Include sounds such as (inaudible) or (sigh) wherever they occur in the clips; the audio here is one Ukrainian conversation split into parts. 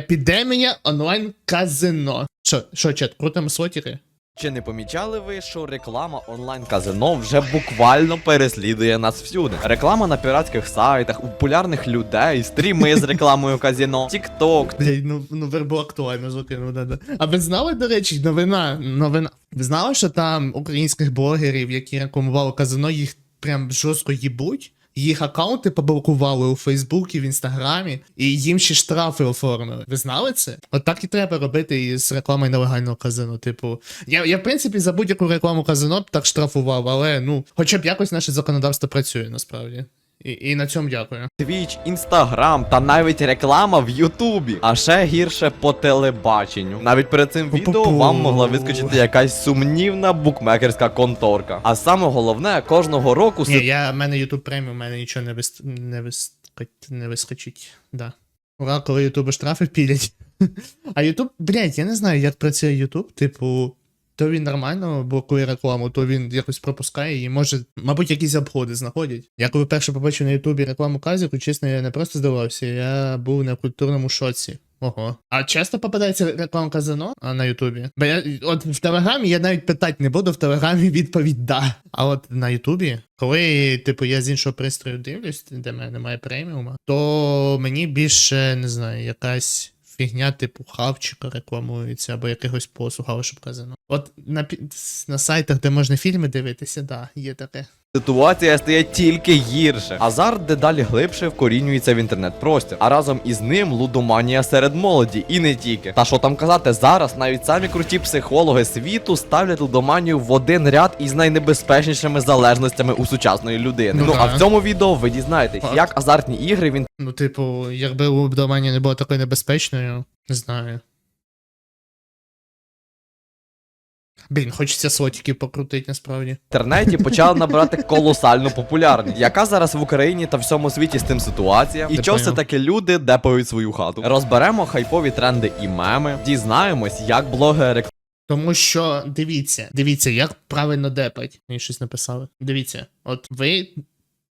Епідемія онлайн казино. Що, що, чат, крутимо слотіки? Чи не помічали ви, що реклама онлайн-казино вже буквально переслідує нас всюди? Реклама на піратських сайтах, у популярних людей, стріми з рекламою казино, Блять, ну, ну вербу актуально закинув, да, да. А ви знали, до речі, новина, новина. Ви знали, що там українських блогерів, які рекламували казино, їх прям жорстко їбуть? Їх аккаунти поблокували у Фейсбуці, в Інстаграмі, і їм ще штрафи оформили. Ви знали це? От так і треба робити із рекламою нелегального казино. Типу, я, я в принципі за будь-яку рекламу казино б так штрафував, але ну, хоча б якось наше законодавство працює насправді. І, і на цьому дякую. Twitch, Instagram та навіть реклама в Ютубі. А ще гірше по телебаченню. Навіть перед цим відео вам могла вискочити якась сумнівна букмекерська конторка. А саме головне, кожного року Ні, я в мене YouTube преміум, у мене нічого не вис... не, вис... не вискочить. Да. Ура, коли Ютубу штрафи пілять. (laughs) А Ютуб, блядь, я не знаю, як працює Ютуб, типу. То він нормально блокує рекламу, то він якось пропускає її. Може, мабуть, якісь обходи знаходять. Я коли перше побачив на Ютубі рекламу казіку, чесно, я не просто здивався, я був на культурному шоці. Ого. А часто попадається реклама казино на Ютубі? Бо я от в Телеграмі я навіть питати не буду, в Телеграмі (laughs) відповідь да. А от на Ютубі, коли, типу, я з іншого пристрою дивлюсь, де мене немає преміума, то мені більше не знаю, якась. Фігня, типу, хавчика рекламується або якихось послуг, або щоб казано. От на, на сайтах, де можна фільми дивитися, да, є таке. Ситуація стає тільки гірше. Азарт дедалі глибше вкорінюється в інтернет-простір, а разом із ним лудоманія серед молоді, і не тільки. Та що там казати, зараз навіть самі круті психологи світу ставлять лудоманію в один ряд із найнебезпечнішими залежностями у сучасної людини. Ну Ну, а в цьому відео ви дізнаєтесь, Так. як азартні ігри в Ну, типу, якби лудоманія не була такою небезпечною, не знаю. Блін, хочеться сотіки покрутити насправді. інтернеті почали набирати колосальну популярність. Яка зараз в Україні та всьому світі з тим ситуація? І чого все таки люди депають свою хату? Розберемо хайпові тренди і меми, дізнаємось, як блогери Тому що дивіться, дивіться, як правильно депать. Мені щось написали. Дивіться, от ви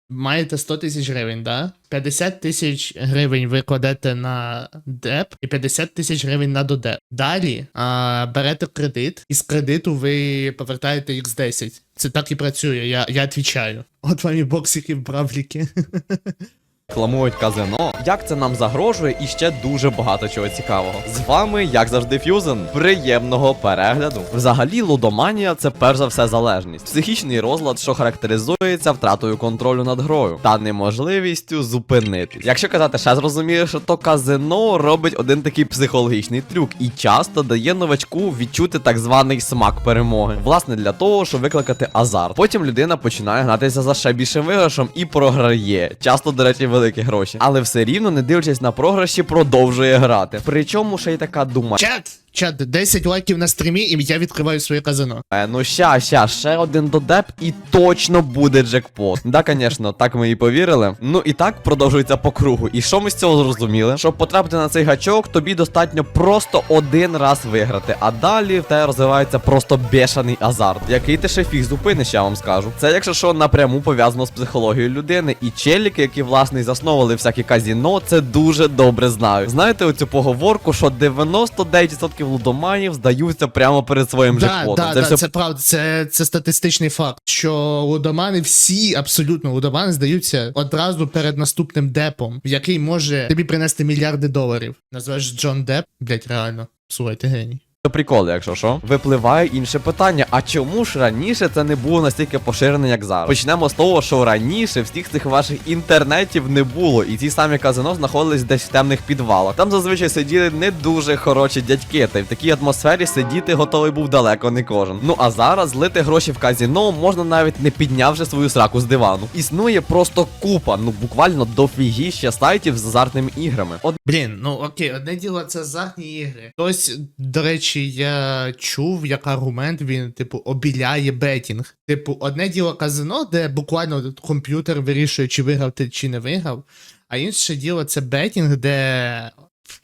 маєте 100 тисяч гривень, да? 50 тисяч гривень ви кладете на деп і 50 тисяч гривень на додеп. Далі а, берете кредит, і з кредиту ви повертаєте X10. Це так і працює, я, я відвічаю. От вам і боксики в бравліки. (laughs) рекламують казино, як це нам загрожує, і ще дуже багато чого цікавого. З вами, як завжди, Фюзен. Приємного перегляду. Взагалі, лудоманія це перш за все залежність, психічний розлад, що характеризується втратою контролю над грою та неможливістю зупинитись. Якщо казати ще зрозуміліше, то казино робить один такий психологічний трюк і часто дає новачку відчути так званий смак перемоги. Власне, для того, щоб викликати азарт. Потім людина починає гнатися за ще більшим виграшем і програє. Часто, до речі, великі гроші. Але все рівно, не дивлячись на програші, продовжує грати. Причому ще й така дума. Чат! Чат, 10 лайків на стрімі, і я відкриваю своє казино. Е, ну ща, ща, ще один додеп і точно буде джекпот. Да, звісно, так ми і повірили. Ну і так продовжується по кругу. І що ми з цього зрозуміли? Щоб потрапити на цей гачок, тобі достатньо просто один раз виграти. А далі в тебе розвивається просто бешений азарт, який ти ще фіг зупиниш, я вам скажу. Це, якщо що, напряму пов'язано з психологією людини. І челіки, які власне засновували всякі казіно, це дуже добре знають. Знаєте оцю поговорку, що 99% лудоманів здаються прямо перед своїм Да, джекпотом. да, це да, все це правда, це, це статистичний факт, що лудомани всі, абсолютно лудомани здаються одразу перед наступним депом, який може тобі принести мільярди доларів. Назвеш Джон Деп, блять, реально. Слухайте, геній. Прикол, якщо що. Випливає інше питання: а чому ж раніше це не було настільки поширене, як зараз? Почнемо з того, що раніше всіх цих ваших інтернетів не було, і ці самі казино знаходились десь в темних підвалах. Там зазвичай сиділи не дуже хороші дядьки, та й в такій атмосфері сидіти готовий був далеко не кожен. Ну а зараз злити гроші в казіно можна навіть не піднявши свою сраку з дивану. Існує просто купа, ну буквально дофігіща сайтів з азартними іграми. От Блін, ну окей, одне діло це азартні ігри. Хтось, до речі, я чув, як аргумент він, типу, обіляє бетінг. Типу, одне діло казино, де буквально комп'ютер вирішує, чи виграв ти, чи не виграв. А інше діло це бетінг, де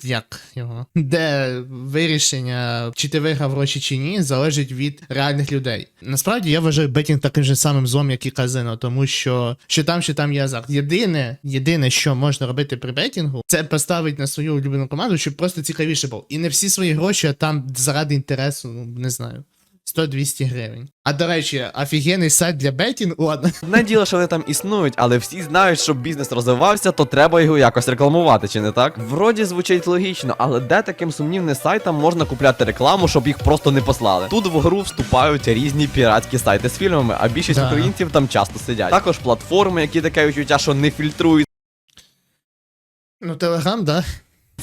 як його, де вирішення, чи ти виграв гроші чи ні, залежить від реальних людей. Насправді я вважаю бетінг таким же самим злом, як і казино, тому що що там, що там є азарт. Єдине, єдине, що можна робити при бетінгу, це поставити на свою улюблену команду, щоб просто цікавіше було. І не всі свої гроші, а там заради інтересу, ну не знаю. 100-200 гривень. А до речі, офігенний сайт для бетінгу, ладно. Діло, що вони там існують, але всі знають, щоб бізнес розвивався, то треба його якось рекламувати, чи не так? Вроді звучить логічно, але де таким сумнівним сайтам можна купляти рекламу, щоб їх просто не послали? Тут в гру вступають різні піратські сайти з фільмами, а більшість Да. українців там часто сидять. Також платформи, які таке відчуття, що не фільтрують. Ну, Телеграм, да.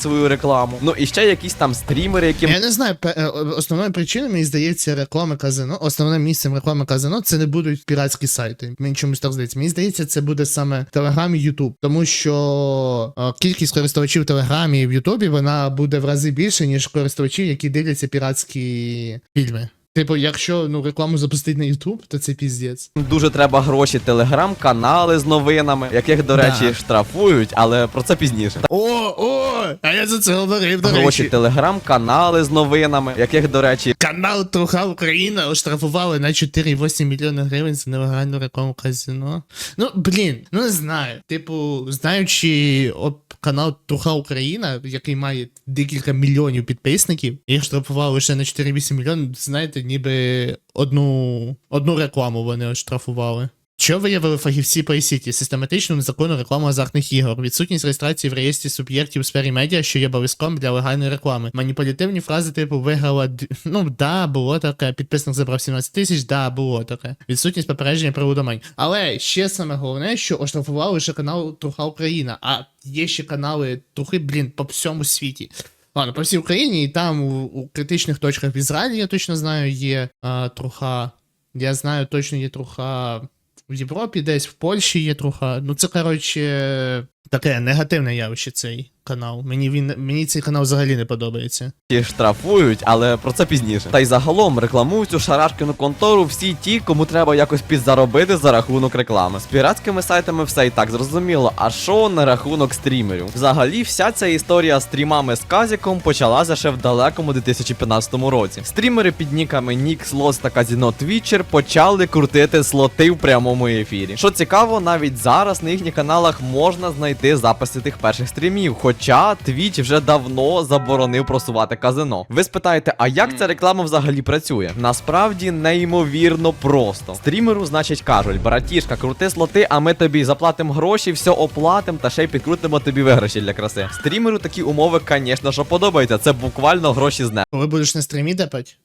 Свою рекламу. Ну і ще якісь там стрімери, які Я не знаю, е, основною причиною, мені здається, реклами казино. Основним місцем реклами казино це не будуть піратські сайти. Мені чомусь так здається. Мені здається, це буде саме Телеграм і Ютуб. Тому що е, кількість користувачів Телеграмі і в Ютубі вона буде в рази більше, ніж користувачів, які дивляться піратські фільми. Типу, якщо ну рекламу запустити на Ютуб, то це піздець. дуже треба гроші, телеграм-канали з новинами, яких, до Да. речі, штрафують, але про це пізніше. О, о! А я за це говорив, до Гроші, телеграм-канали з новинами, яких, до речі, Канал Труха Україна оштрафували на 4,8 мільйони гривень за нелегальну рекламу казино. Ну, блін, ну не знаю. Типу, знаючи канал Труха Україна, який має декілька мільйонів підписників, їх штрафували лише на 4,8 мільйонів, знаєте, ніби одну, одну рекламу вони оштрафували. Що виявили фахівці ICT? Систематичну незаконну рекламу азартних ігор, відсутність реєстрації в реєстрі суб'єктів у сфері медіа, що є обов'язком для легальної реклами. Маніпулятивні фрази, типу, виграла. Ну, да, було таке. Підписник забрав 17 тисяч, да, було таке. Відсутність попередження про удомань. Але ще саме головне, що оштрафували лише канал Труха Україна, а є ще канали Трухи, блін, по всьому світі. Ладно, по всій Україні, і там у, у критичних точках в Ізраїлі, я точно знаю, є а, труха. Я знаю, точно є труха в Європі, десь в Польщі є труха. Ну, це, коротше, таке негативне явище цей канал. Мені він мені цей канал взагалі не подобається. штрафують, але про це пізніше. Та й загалом рекламують цю шарашкину контору всі ті, кому треба якось підзаробити за рахунок реклами. З піратськими сайтами все і так зрозуміло. А що на рахунок стрімерів? Взагалі, вся ця історія з стрімами з Казіком почалася ще в далекому 2015 році. Стрімери під ніками Нік, Слос та Казіно Твічер почали крутити слоти в прямому ефірі. Що цікаво, навіть зараз на їхніх каналах можна знайти записи тих перших стрімів. Хоча Twitch вже давно заборонив просувати казино. Ви спитаєте, а як ця реклама взагалі працює? Насправді неймовірно просто. Стрімеру, значить, кажуть, братішка, крути слоти, а ми тобі заплатимо гроші, все оплатимо та ще й підкрутимо тобі виграші для краси. Стрімеру такі умови, звісно, що подобаються. Це буквально гроші з неба. Коли будеш на стрімі депать?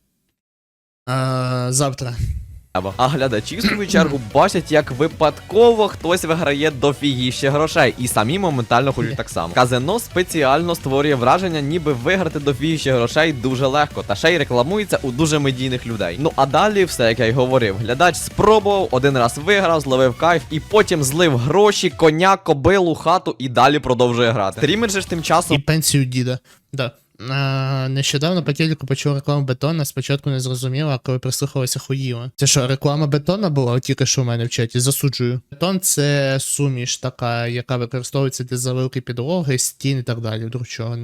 А, завтра. А глядачі в свою чергу бачать, як випадково хтось виграє дофігіще грошей, і самі моментально хочуть так само. Казино спеціально створює враження, ніби виграти дофігіще грошей дуже легко, та ще й рекламується у дуже медійних людей. Ну а далі все, як я й говорив, глядач спробував, один раз виграв, зловив кайф, і потім злив гроші, коня, кобилу, хату і далі продовжує грати. Стрімер же ж тим часом І пенсію діда. Да. Нещодавно по телеку почув рекламу бетона, спочатку не зрозуміла, а коли прислухалася хуїла. Це що, реклама бетона була тільки що в мене в чаті, засуджую. Бетон це суміш така, яка використовується для заливки підлоги, стін і так далі. Вдруг чого.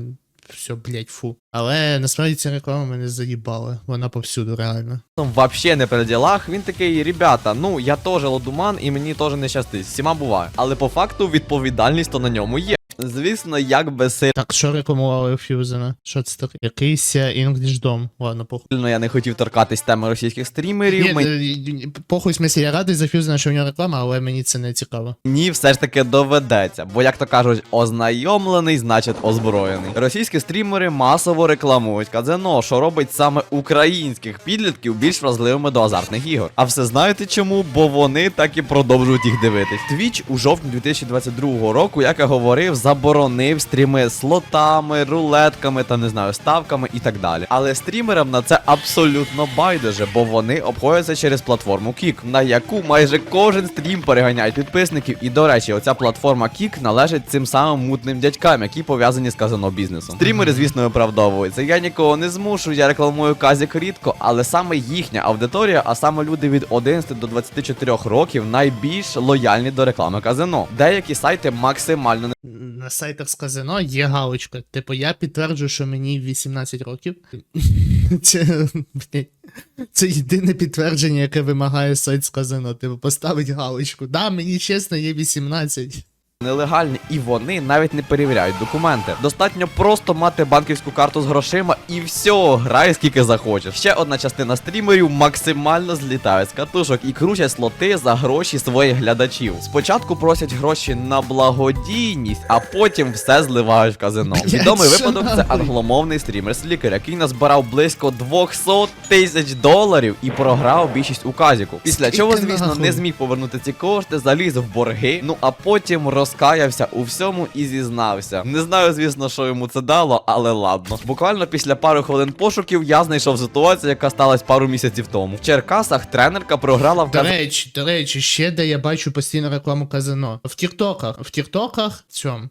Все, блять, фу. Але насправді ця реклама мене заїбала. Вона повсюду, реально. вообще не при ділах. Він такий, ребята, ну я теж лодуман і мені теж не щастить. Всіма буває. Але по факту відповідальність то на ньому є. Звісно, як би Так, що рекламували у Фьюзена? Що це таке? Якийсь English дом. Ладно, похуй. сильно я не хотів торкатись теми російських стрімерів. Ні, е, похуй, в смислі, я радий за Фьюзена, що в нього реклама, але мені це не цікаво. Мені все ж таки доведеться, бо як то кажуть, ознайомлений, значить озброєний. Російські стрімери масово рекламують казино, що робить саме українських підлітків більш вразливими до азартних ігор. А все знаєте чому? Бо вони так і продовжують їх дивитись. Twitch у жовтні 2022 року, як я говорив, заборонив стріми слотами, рулетками та не знаю, ставками і так далі. Але стрімерам на це абсолютно байдуже, бо вони обходяться через платформу Kik, на яку майже кожен стрім переганяє підписників. І до речі, оця платформа Kik належить цим самим мутним дядькам, які пов'язані з казино бізнесом. Стрімери, звісно, виправдовуються. Я нікого не змушую, я рекламую казік рідко, але саме їхня аудиторія, а саме люди від 11 до 24 років, найбільш лояльні до реклами казино. Деякі сайти максимально на сайтах з казино є галочка. Типу, я підтверджую, що мені 18 років. (laughs) Це, це єдине підтвердження, яке вимагає сайт з казино. Типу, поставить галочку. Да, мені чесно, є 18. Нелегальні, і вони навіть не перевіряють документи. Достатньо просто мати банківську карту з грошима і все, грай скільки захочеш. Ще одна частина стрімерів максимально злітають з катушок і крутять слоти за гроші своїх глядачів. Спочатку просять гроші на благодійність, а потім все зливають в казино. Відомий випадок це англомовний стрімер Слікер, який назбирав близько 200 тисяч доларів і програв більшість у казіку. Після чого, звісно, не зміг повернути ці кошти, заліз в борги. Ну а потім розкаявся у всьому і зізнався. Не знаю, звісно, що йому це дало, але ладно. Буквально після пару хвилин пошуків я знайшов ситуацію, яка сталася пару місяців тому. В Черкасах тренерка програла в До речі, до речі, ще де я бачу постійно рекламу казино. В Тіктоках. В Тіктоках цьому.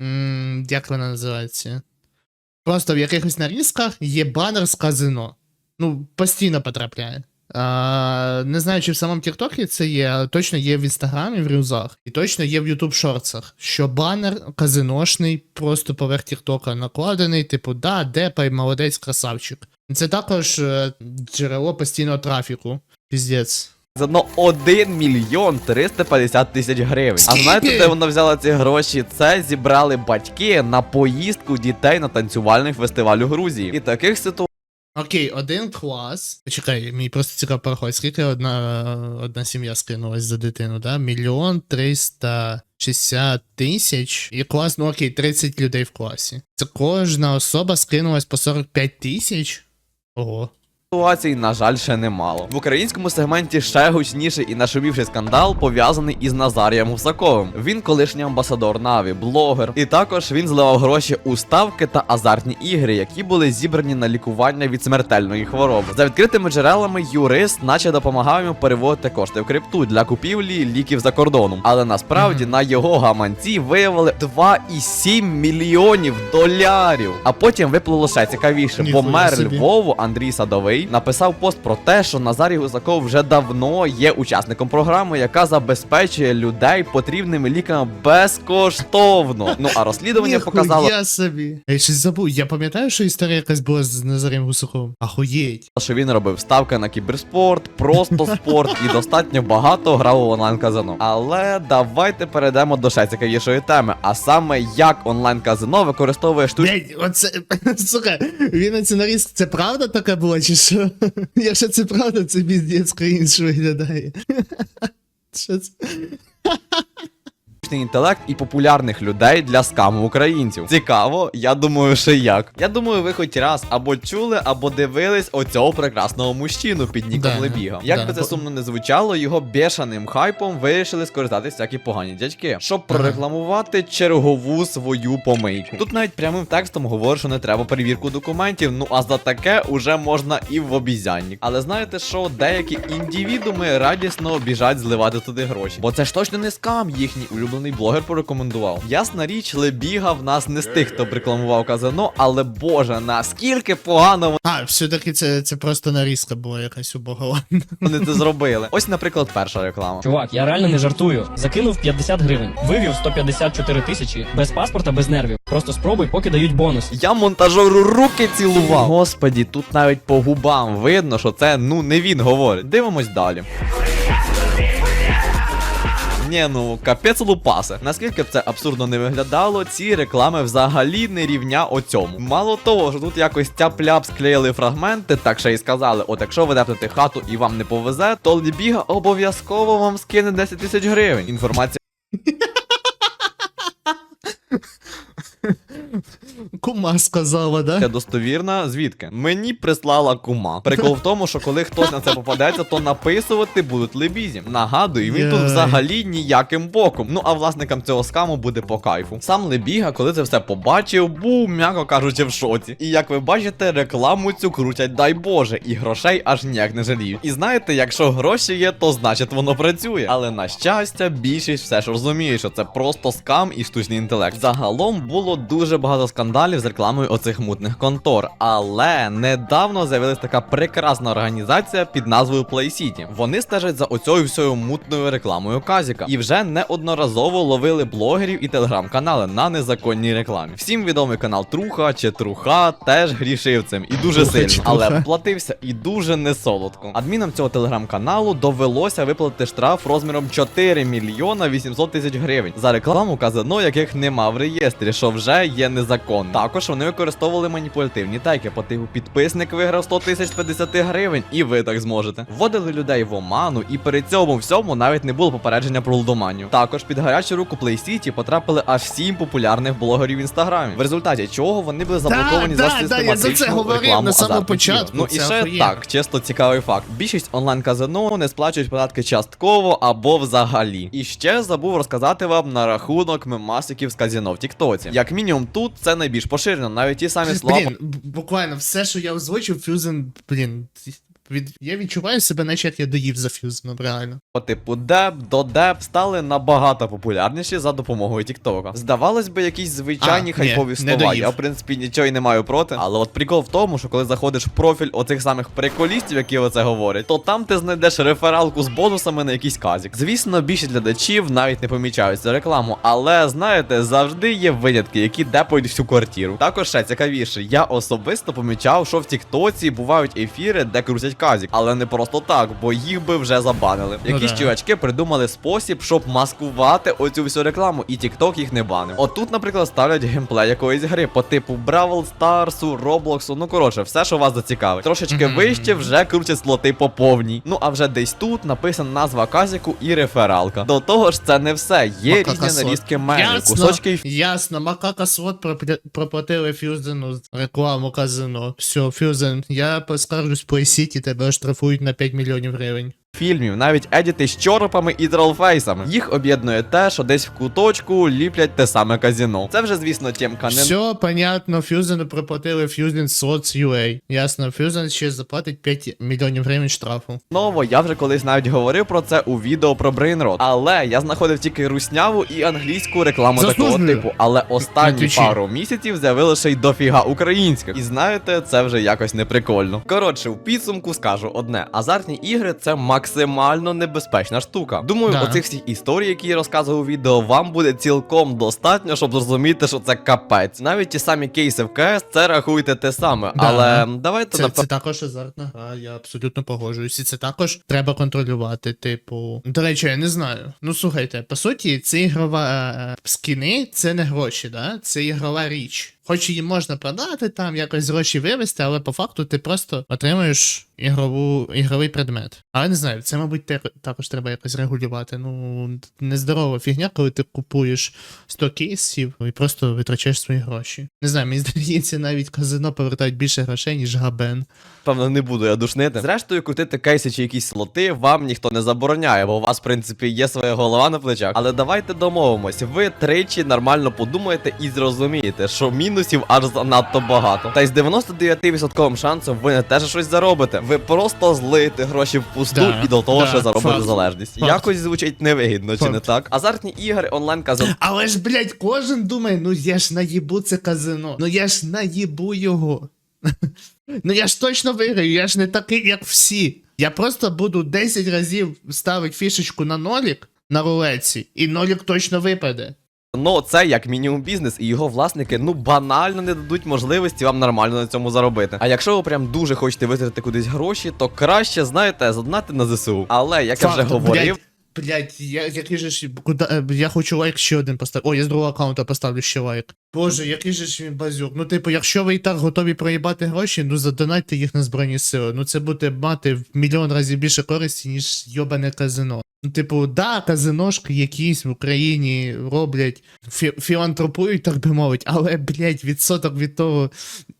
М, Як вона називається? Просто в якихось нарізках є банер з казино. Ну, постійно потрапляє. А, не знаю, чи в самому Тіктокі це є, але точно є в інстаграмі, в рюзах. І точно є в Ютуб шорцах. Що банер казиношний, просто поверх Тіктока накладений, типу, да, депай, молодець, красавчик. Це також е, джерело постійного трафіку. Піздець. Заодно 1 мільйон 350 тисяч гривень. А знаєте, де вона взяла ці гроші? Це зібрали батьки на поїздку дітей на танцювальний фестиваль у Грузії. І таких ситуацій. Окей, один клас. Почекай, мені просто цікаво порахувати, скільки одна, одна сім'я скинулась за дитину, да? Мільйон триста шістдесят тисяч. І клас, ну окей, 30 людей в класі. Це кожна особа скинулась по 45 тисяч. Ого. Ситуацій, на жаль, ще немало. В українському сегменті ще гучніший і нашумівший скандал пов'язаний із Назарієм Гусаковим. Він колишній амбасадор Наві, блогер. І також він зливав гроші у ставки та азартні ігри, які були зібрані на лікування від смертельної хвороби. За відкритими джерелами, юрист наче допомагав йому переводити кошти в крипту для купівлі ліків за кордоном. Але насправді на його гаманці виявили 2,7 мільйонів долярів. А потім виплило ще цікавіше, бо мер. Львову Андрій Садовий написав пост про те, що Назарій Гусаков вже давно є учасником програми, яка забезпечує людей потрібними ліками безкоштовно. Ну а розслідування показало, Я собі. Я щось забув. Я пам'ятаю, що історія якась була з Назарем Гусаковим. Ахуєть. що він робив ставки на кіберспорт, просто спорт і достатньо багато грав у онлайн казино. Але давайте перейдемо до ще цікавішої теми, а саме як онлайн казино використовує штучні Блять, оце, (laughs) сука, він націоналіст, це правда така була, чи що? Якщо це правда, це біздець країн, що (laughs) виглядає. (laughs) Що це? Штучний інтелект і популярних людей для скаму українців. Цікаво, я думаю, що як. Я думаю, ви хоч раз або чули, або дивились оцього прекрасного мужчину під ніком Да, Лебіга. Як да. би це сумно не звучало, його бешаним хайпом вирішили скористатися всякі погані дядьки, щоб прорекламувати чергову свою помийку. Тут навіть прямим текстом говорить, що не треба перевірку документів. Ну а за таке уже можна і в обізянник. Але знаєте що, деякі індивідуми радісно біжать зливати туди гроші. Бо це ж точно не скам, їхній улюблений блогер порекомендував. Ясна річ, Лебіга в нас не з тих, хто б рекламував казино, але боже, наскільки погано А, все-таки це, це просто нарізка була якась убога. вони це зробили. Ось, наприклад, перша реклама. Чувак, я реально не жартую. Закинув 50 гривень, вивів 154 тисячі без паспорта, без нервів. Просто спробуй, поки дають бонус. Я монтажеру руки цілував. Господі, тут навіть по губам видно, що це ну не він говорить. Дивимось далі. Ні, ну капець лупаси. Наскільки б це абсурдно не виглядало, ці реклами взагалі не рівня оцьому. Мало того, що тут якось тяп-ляп склеїли фрагменти, так ще й сказали: от якщо ви депнете хату і вам не повезе, то Лібіга обов'язково вам скине 10 тисяч гривень. Інформація Кума сказала, да? Це достовірна, звідки? Мені прислала кума. Прикол в тому, що коли хтось на це попадеться, то написувати будуть лебізі. Нагадую, він тут взагалі ніяким боком. Ну а власникам цього скаму буде по кайфу. Сам Лебіга, коли це все побачив, був, м'яко кажучи, в шоці. І як ви бачите, рекламу цю крутять, дай Боже, і грошей аж ніяк не жаліють. І знаєте, якщо гроші є, то значить воно працює. Але на щастя, більшість все ж розуміє, що це просто скам і штучний інтелект. Загалом було дуже багато скандалів каналів з рекламою оцих мутних контор. Але недавно з'явилась така прекрасна організація під назвою Play City. Вони стежать за оцею всьою мутною рекламою Казіка і вже неодноразово ловили блогерів і телеграм-канали на незаконній рекламі. Всім відомий канал Труха чи Труха теж грішив цим і дуже сильно, але платився і дуже несолодко. Адмінам цього телеграм-каналу довелося виплатити штраф розміром 4 мільйона 800 тисяч гривень за рекламу казино, яких нема в реєстрі, що вже є незаконно. Також вони використовували маніпулятивні тайки по типу підписник виграв 100 тисяч 50 гривень, і ви так зможете. Вводили людей в оману, і при цьому всьому навіть не було попередження про лудоманію. Також під гарячу руку Play City потрапили аж 7 популярних блогерів в інстаграмі, в результаті чого вони були заблоковані да, за да, я за це систематичну говорив на самому початку. Ну і ще охуєнно. так, чисто цікавий факт. Більшість онлайн-казино не сплачують податки частково або взагалі. І ще забув розказати вам на рахунок мемасиків з казино в Тіктоці. Як мінімум, тут це найбільш поширено, навіть ті самі слова. Блін, буквально все, що я озвучив, Фюзен, блін. Від... Я відчуваю себе, наче як я доїв за Фюзеном, реально. по типу деб до деб стали набагато популярніші за допомогою Тіктока. Здавалось би, якісь звичайні А, хайпові не слова. Я в принципі нічого й не маю проти. Але от прикол в тому, що коли заходиш в профіль оцих самих приколістів, які оце говорять, то там ти знайдеш рефералку з бонусами на якийсь казік. Звісно, більшість глядачів навіть не помічають цю рекламу, але знаєте, завжди є винятки, які депають всю квартиру. Також ще цікавіше, я особисто помічав, що в Тіктоці бувають ефіри, де крутять казік, але не просто так, бо їх би вже забанили. Ну Якісь да. чувачки придумали спосіб, щоб маскувати оцю всю рекламу, і TikTok їх не банив. Отут, наприклад, ставлять геймплей якоїсь гри по типу Бравл Старсу, Роблоксу, ну коротше, все, що вас зацікавить. Трошечки вище вже крутять слоти по повній. Ну а вже десь тут написана назва казіку і рефералка. До того ж, це не все. Є Макака різні сот. нарізки меню, Ясно, кусочки ясно, макака свод проплатили Фюзену рекламу казино. Все, Фюзен, я поскаржусь по Сіті, тебе оштрафують на 5 мільйонів гривень. Фільмів, навіть едіти з чоропами і тролфейсами. Їх об'єднує те, що десь в куточку ліплять те саме казіно. Це вже, звісно, тємка не Все понятно, Фюзену проплатили Фюзен Slots UA. Ясно, Фюзен ще заплатить 5 мільйонів гривень штрафу. Знову я вже колись навіть говорив про це у відео про Brainrot. Але я знаходив тільки русняву і англійську рекламу такого типу. Але останні пару місяців з'явилося ще й дофіга українських. І знаєте, це вже якось неприкольно. Коротше, в підсумку скажу одне: азартні ігри це максимально небезпечна штука. Думаю, Да. оцих всіх історій, які я розказував у відео, вам буде цілком достатньо, щоб зрозуміти, що це капець. Навіть ті самі кейси в КС, це рахуйте те саме. Да. Але давайте Це, це також азартна гра, я абсолютно погоджуюсь. І це також треба контролювати. Типу, до речі, я не знаю. Ну слухайте, по суті, це ігрова е, скіни, це не гроші, да? Це ігрова річ. Хоч її можна продати, там якось гроші вивести, але по факту ти просто отримуєш ігрову, ігровий предмет. Але не знаю, це, мабуть, те- також треба якось регулювати. Ну, нездорова фігня, коли ти купуєш 100 кейсів і просто витрачаєш свої гроші. Не знаю, мені здається, навіть казино повертають більше грошей, ніж габен. Певно, не буду я душнити. Зрештою, крутити кейси чи якісь слоти вам ніхто не забороняє, бо у вас, в принципі, є своя голова на плечах. Але давайте домовимось. Ви тричі нормально подумаєте і зрозумієте, що мінусів аж занадто багато. Та й з 99% шансом ви не теж щось заробите. Ви просто злите гроші в пусту Да, і до того да, ще заробите факт, залежність. факт. Якось звучить невигідно, чи не так? Азартні ігри онлайн казино. Але ж, блядь, кожен думає, ну я ж наїбу це казино. Ну я ж наїбу його. (laughs) ну я ж точно виграю, я ж не такий, як всі. Я просто буду 10 разів ставити фішечку на нолік на рулеці, і нолік точно випаде. Ну, це як мінімум бізнес, і його власники ну банально не дадуть можливості вам нормально на цьому заробити. А якщо ви прям дуже хочете витратити кудись гроші, то краще, знаєте, задонати на ЗСУ. Але як я вже Факт, говорив, блядь, я, який же ж, куди, е, я хочу лайк ще один поставити. О, я з другого аккаунта поставлю ще лайк. Боже, який же ж він базюк. Ну, типу, якщо ви і так готові проїбати гроші, ну задонайте їх на Збройні Сили. Ну це буде мати в мільйон разів більше користі, ніж йобане казино. Ну, типу, да, казиношки якісь в Україні роблять, фі- філантропують, так би мовити, але, блядь, відсоток від того,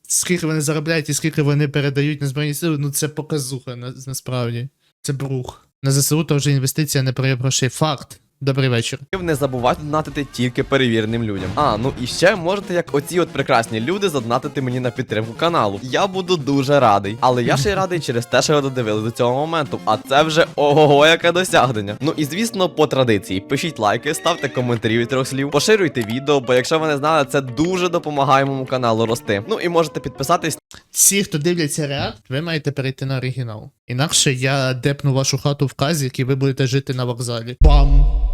скільки вони заробляють і скільки вони передають на Збройні Сили, ну це показуха на, насправді. Це брух. На ЗСУ то вже інвестиція не про грошей. Факт. Добрий вечір. Не забувайте донатити тільки перевіреним людям. А, ну і ще можете, як оці от прекрасні люди, задонатити мені на підтримку каналу. Я буду дуже радий. Але я ще й радий через те, що ви додивили до цього моменту. А це вже ого, яке досягнення. Ну і звісно, по традиції, пишіть лайки, ставте коментарі від трьох слів, поширюйте відео, бо якщо ви не знали, це дуже допомагає моєму каналу рости. Ну і можете підписатись Всі, хто дивляться реакт, ви маєте перейти на оригінал. Інакше я депну вашу хату в казік і ви будете жити на вокзалі. Бам!